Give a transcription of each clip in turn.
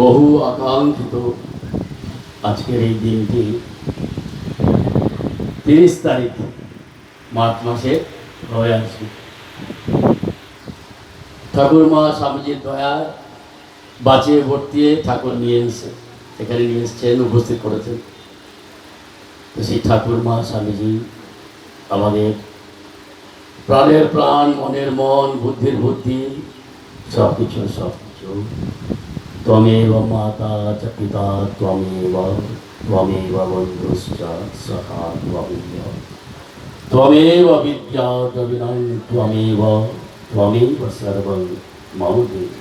বহু আকাঙ্ক্ষিত আজকের এই দিনটি তিরিশ তারিখ মার্চ মাসে হয়ে আসছে ঠাকুর মা স্বামীজির দয়ায় বাঁচিয়ে ভর্তিয়ে ঠাকুর নিয়ে এসে এখানে নিয়ে এসছেন, উপস্থিত করেছেন। তো সেই ঠাকুর মা স্বামীজি আমাদের প্রাণের প্রাণ, মনের মন, বুদ্ধির বুদ্ধি সব কিছু সব কিছু ত্বমেব মাতা চ পিতা ত্বমেব ত্বমেব বন্ধুশ্চ সখা ত্বমেব ত্বমেব বিদ্যা জবিনং ত্বমেব ত্বমেব সর্বং মম দেব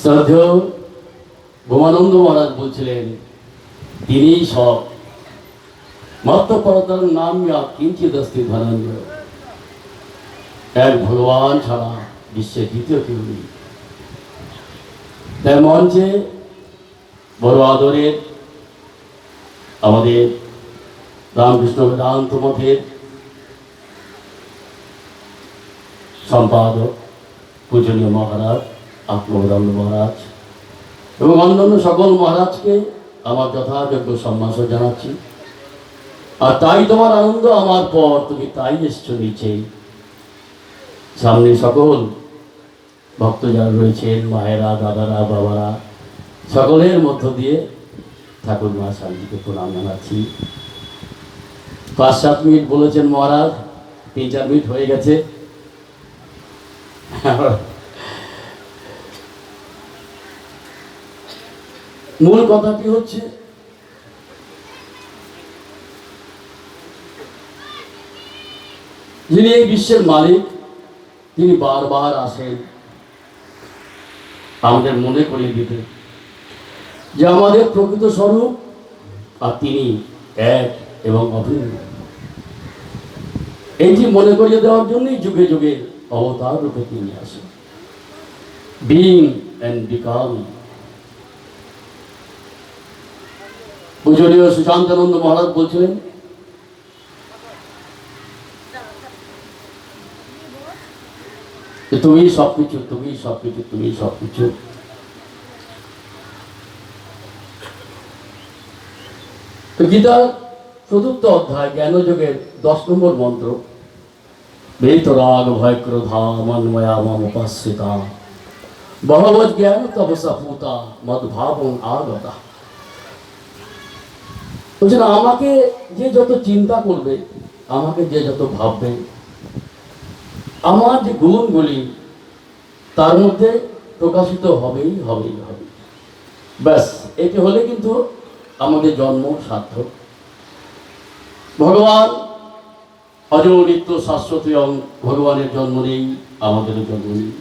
শ্রদ্ধেয় ভোমানন্দ মহারাজ বলছিলেন তিনি সব মাত্র পরতর নাম কিঞ্চিত অস্তি ধনঞ্জয়। এক ভগবান ছাড়া বিশ্বের দ্বিতীয় কেউ নেই। তাই মঞ্চে বড় আদরের, আমাদের রামকৃষ্ণ বেদান্ত মঠের সম্পাদক, পূজনীয় মহারাজ আত্মবেদান্ত মহারাজ, এবং অন্যান্য সকল মহারাজকে আমার যথাযোগ্য সম্মান জানাচ্ছি। আর তাই তোমার আনন্দ আমার পর, তুমি তাই এসছো নিচে সামনে সকল ভক্ত যারা রয়েছেন, মায়েরা, দাদারা, বাবারা, সকলের মধ্য দিয়ে ঠাকুর মা স্বামীজিকে প্রণাম জানাচ্ছি। পাঁচ সাত মিনিট বলেছেন মহারাজ, তিন চার মিনিট হয়ে গেছে। মূল কথাটি হচ্ছে? যিনি এই বিশ্বের মালিক, তিনি বারবার আসেন। আমাদের মনে করিয়ে দিতে। যে আমাদের প্রকৃত স্বরূপ। আর তিনি এক এবং অভিন্ন। এইটি মনে করিয়ে দেওয়ার জন্যই যুগে যুগে অবতার রূপে তিনি আসেন। বিং অ্যান্ড বিকাম পূজনীয় সুশান্তানন্দ মহারাজ বলছিলেন যে তুমি সব কিছু তুমি সব কিছু তুমি সব কিছু তো গীতার চতুর্থ অধ্যায় জ্ঞানযোগের দশ নম্বর মন্ত্র। বেতরাগ ভয়, ক্রোধা, মন্ময়া, মম উপাসিতা বহবৎ জ্ঞান তপসা পুতা মদ্ভাবং আগতা। বলছেন আমাকে যে যত চিন্তা করবে, আমাকে যে যত ভাববে আমার যে গুণগুলি, তার মধ্যে প্রকাশিত হবেই হবেই হবে ব্যাস, এটি হলে কিন্তু আমাদের জন্ম সার্থক ভগবান অজনিত্য শাশ্বতী অং- ভগবানের জন্ম নেই আমাদেরও জন্ম নেই।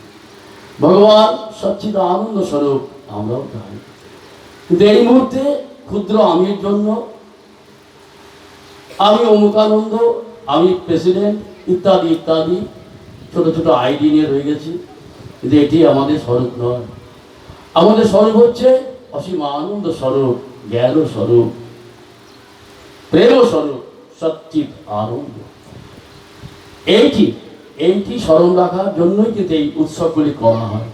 ভগবান সচ্ছিদ আনন্দ স্বরূপ আমরাও তাই। কিন্তু এই মুহূর্তে ক্ষুদ্র আমির জন্য আমি অমুকানন্দ, আমি প্রেসিডেন্ট, ইত্যাদি ইত্যাদি ছোট ছোট আইডি নিয়ে রয়ে গেছি। কিন্তু এটি আমাদের স্বরূপ নয়। আমাদের স্বরূপ হচ্ছে অসীম আনন্দ স্বরূপ, জ্ঞান স্বরূপ, প্রেম স্বরূপ সচ্চিত আনন্দ। এইটি এইটি স্মরণ রাখার জন্যই কিন্তু এই উৎসবগুলি করা হয়।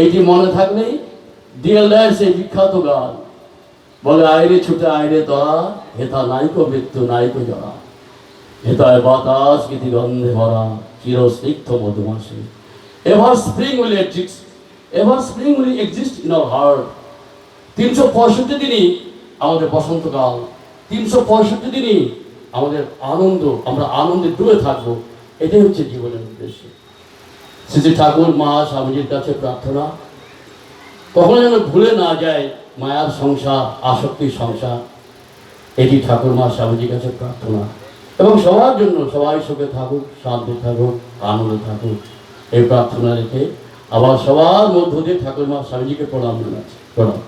এইটি মনে থাকলেই ডিএল ড্যান্স এই বিখ্যাত গান, বলে আইরে ছুটে আইরে তরা হেথা নাইকো মৃত্যু নাইকো জরা হেতায় বাতাস গীতি গন্ধে ভরা চির স্নিগ্ধ মধুমাসে। Ever spring will exist, ever spring will exist in our heart. তিনশো পঁয়ষট্টি দিনই আমাদের বসন্তকাল, তিনশো পঁয়ষট্টি দিনই আমাদের আনন্দ, আমরা আনন্দে ডুবে থাকব। এটাই হচ্ছে জীবনের উদ্দেশ্য। শ্রী ঠাকুর মা স্বামীজির কাছে প্রার্থনা। কখনো যেন ভুলে না যায় মায়ার সংসার, আসক্তির সংসার। এটি ঠাকুর মা স্বামীজির কাছে প্রার্থনা। এবং সবার জন্য সবাই সুখে থাকুক শান্তি থাকুক, আনন্দে থাকুক। এই প্রার্থনা রেখে আবার সবার মধ্য দিয়ে ঠাকুর মা স্বামীজিকে প্রণাম জানাচ্ছি। প্রণাম।